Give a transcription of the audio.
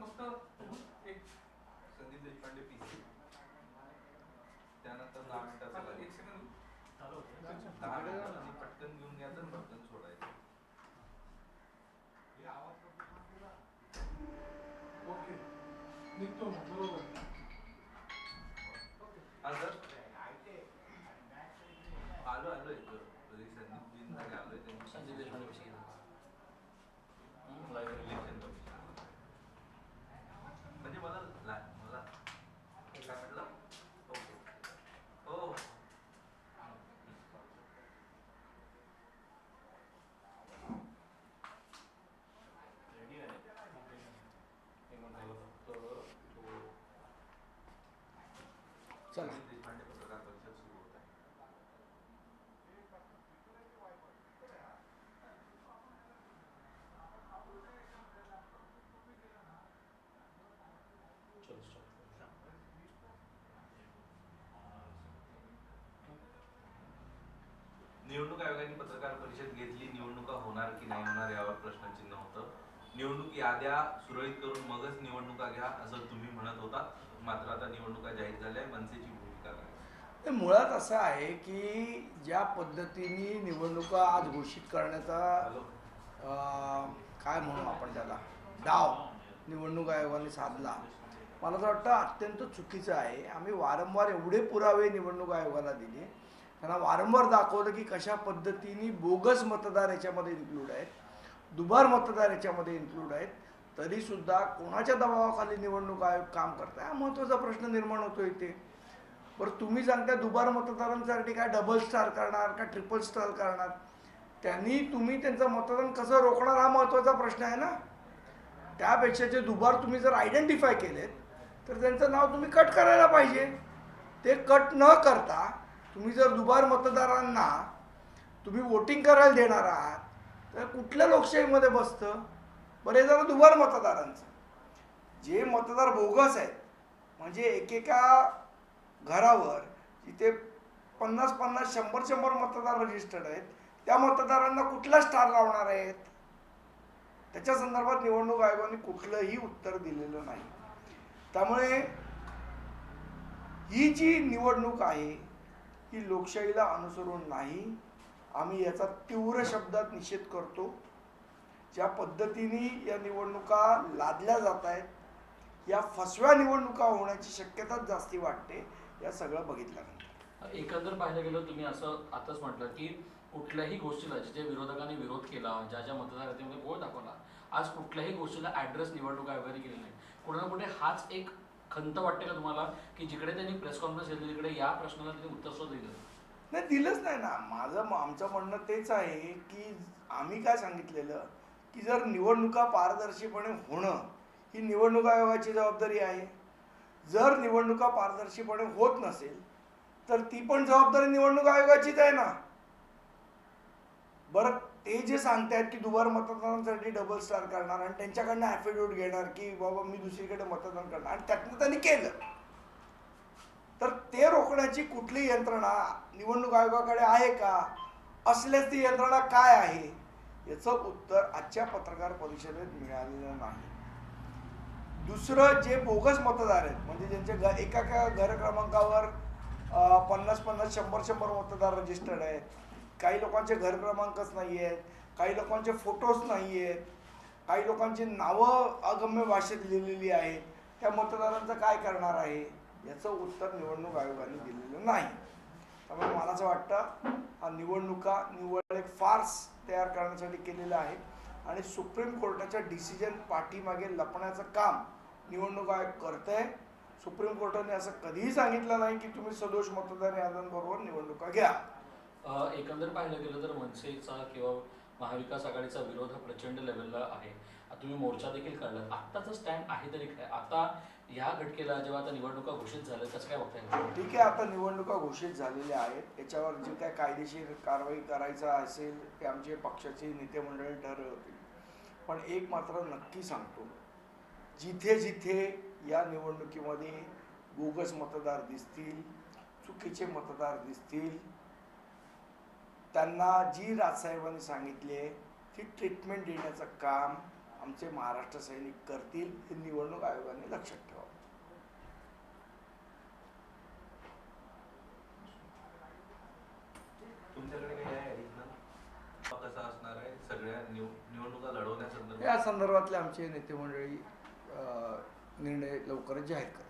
फक्त एक संदीप देशपांडे पीसी त्यानंतर दहा मिनिटाचा. एक सेकंद दहा पटकन घेऊन घ्यायचं आणि पटकन सोडायचं. ओके. निघतो मग. बरोबर हा सर आलो आलो येतो तरी संदीप बिन झाले आलोय त्यांनी संजय देशपांडे विषयी इलेक्शन कमिशन म्हणजे मला ला- मला काय म्हटलं ओके हो चला संदीप देशपांडे पत्रकार परिषद सुरू होत आहे चलो चला. निवडणूक आयोगाने पत्रकार परिषद घेतली. निवडणुका होणार की नाही होणार यावर प्रश्नचिन्ह होतं. निवडणूक याद्या सुरळीत करून मगच निवडणुका घ्या असं तुम्ही म्हणत होता. मात्र आता निवडणुका जाहीर झाल्या. ते मुळात असं आहे की ज्या पद्धतीने निवडणुका आज घोषित करण्याचा काय म्हणू आपण त्याला? डाव निवडणूक आयोगाने साधला. मला तर वाटतं अत्यंत चुकीचं आहे. आम्ही वारंवार एवढे पुरावे निवडणूक आयोगाला दिले. त्यांना वारंवार दाखवलं की कशा पद्धतीने बोगस मतदार याच्यामध्ये इन्क्लूड आहेत दुबार मतदार याच्यामध्ये इन्क्लूड आहेत तरीसुद्धा कोणाच्या दबावाखाली निवडणूक आयोग काम करताय? हा महत्त्वाचा प्रश्न निर्माण होतो इथे. बरं तुम्ही सांगता दुबार मतदारांसाठी काय डबल स्टार करणार का ट्रिपल स्टार करणार? त्यांनी तुम्ही त्यांचं मतदान कसं रोखणार हा महत्त्वाचा प्रश्न आहे ना? त्यापेक्षा जे दुबार तुम्ही जर आयडेंटिफाय केलेत तर त्यांचं नाव तुम्ही कट करायला पाहिजे. ते कट न करता तुम्ही जर दुबार मतदारांना तुम्ही वोटिंग करायला देणार आहात तर कुठल्या लोकशाहीमध्ये बसतं? बरे हे दुबार मतदारांचं. जे मतदार बोगस आहेत म्हणजे एकेका घरावर इथे पन्नास पन्नास शंभर शंभर मतदार रजिस्टर्ड आहेत त्या मतदारांना कुठला स्टार लावणार आहेत? त्याच्या संदर्भात निवडणूक आयोगाने कुठलंही उत्तर दिलेलं नाही. त्यामुळे ही जी निवडणूक आहे ही लोकशाहीला अनुसरून नाही. आम्ही याचा तीव्र शब्दात निषेध करतो. ज्या पद्धतीने या निवडणुका लादल्या जात आहेत या फसव्या निवडणुका होण्याची शक्यताच जास्ती वाटते या सगळं बघितल्यानंतर. एकंदर पाहायला गेलं तुम्ही असं आताच म्हटलं की कुठल्याही गोष्टीला जिथे विरोधकांनी विरोध केला ज्या ज्या मतदारसंघामध्ये गोळ दाखवला आज कुठल्याही गोष्टीला ऍड्रेस निवडणूक आयोगाने केलेला नाही. कुठे ना कुठे हाच एक खंत वाटते का तुम्हाला की जिकडे त्यांनी प्रेस कॉन्फरन्स घेतली तिकडे या प्रश्नाला त्यांनी उत्तर सुद्धा दिलं नाही दिलंच नाही ना. माझं आमचं म्हणणं तेच आहे की आम्ही काय सांगितलेलं की जर निवडणुका पारदर्शीपणे होणं ही निवडणूक आयोगाची जबाबदारी आहे. जर निवडणुका पारदर्शीपणे होत नसेल तर ती पण जबाबदारी निवडणूक आयोगाचीच आहे ना. बरं ते जे सांगतायत की दुबार मतदानासाठी डबल स्टार करणार आणि त्यांच्याकडनं ॲफिडेविट घेणार की बाबा मी दुसरीकडे मतदान करणार आणि त्यातनं त्यांनी केलं. तर ते रोखण्याची कुठली यंत्रणा निवडणूक आयोगाकडे आहे का? असल्यास ती यंत्रणा काय आहे? याचं उत्तर आजच्या पत्रकार परिषदेत मिळालेलं नाही. दुसरं जे बोगस मतदार आहेत म्हणजे ज्यांच्या घ एका एका घर क्रमांकावर पन्नास पन्नास शंभर शंभर मतदार रजिस्टर्ड आहेत. काही लोकांचे घर क्रमांकच नाही आहेत काही लोकांचे फोटोज नाही आहेत काही लोकांची नावं अगम्य भाषेत लिहिलेली आहेत. त्या मतदारांचं काय करणार आहे? याचं उत्तर निवडणूक आयोगाने दिलेलं नाही. त्यामुळे मला असं वाटतं हा निवडणुका निवड एक फार्स तयार करण्यासाठी केलेला आहे. आणि सुप्रीम कोर्टाच्या डिसिजन पाठीमागे लपण्याचं काम निवडणूक आयोग करतंय. सुप्रीम कोर्टाने असं कधीही सांगितलं नाही की तुम्ही सदोष मतदार याद्यांबरोबर निवडणुका घ्या. एकंदर पाहिलं गेलं तर मनसेचा किंवा महाविकास आघाडीचा विरोध हा प्रचंड लेवलला आहे. तुम्ही मोर्चा देखील काढला आत्ताचा स्टँड आहे तरी काय? आता ह्या घटकेला जेव्हा आता निवडणुका घोषित झाल्या कसं काय बघताय? ठीक आहे आता निवडणुका घोषित झालेल्या आहेत. याच्यावर जे काय कायदेशीर कारवाई करायचं असेल ते आमचे पक्षाचे नेते मंडळी ठरवतील. पण एक मात्र नक्की सांगतो. जिथे जिथे या निवडणुकीमध्ये बोगस मतदार दिसतील चुकीचे मतदार दिसतील त्यांना जी राजसाहेबांनी सांगितली ती ट्रीटमेंट देण्याचं काम आमचे महाराष्ट्र सैनिक करतील हे निवडणूक आयोगाने लक्षात लढवण्यासंदर्भात? या संदर्भातले आमचे नेते मंडळी निर्णय लवकरच जाहीर करतील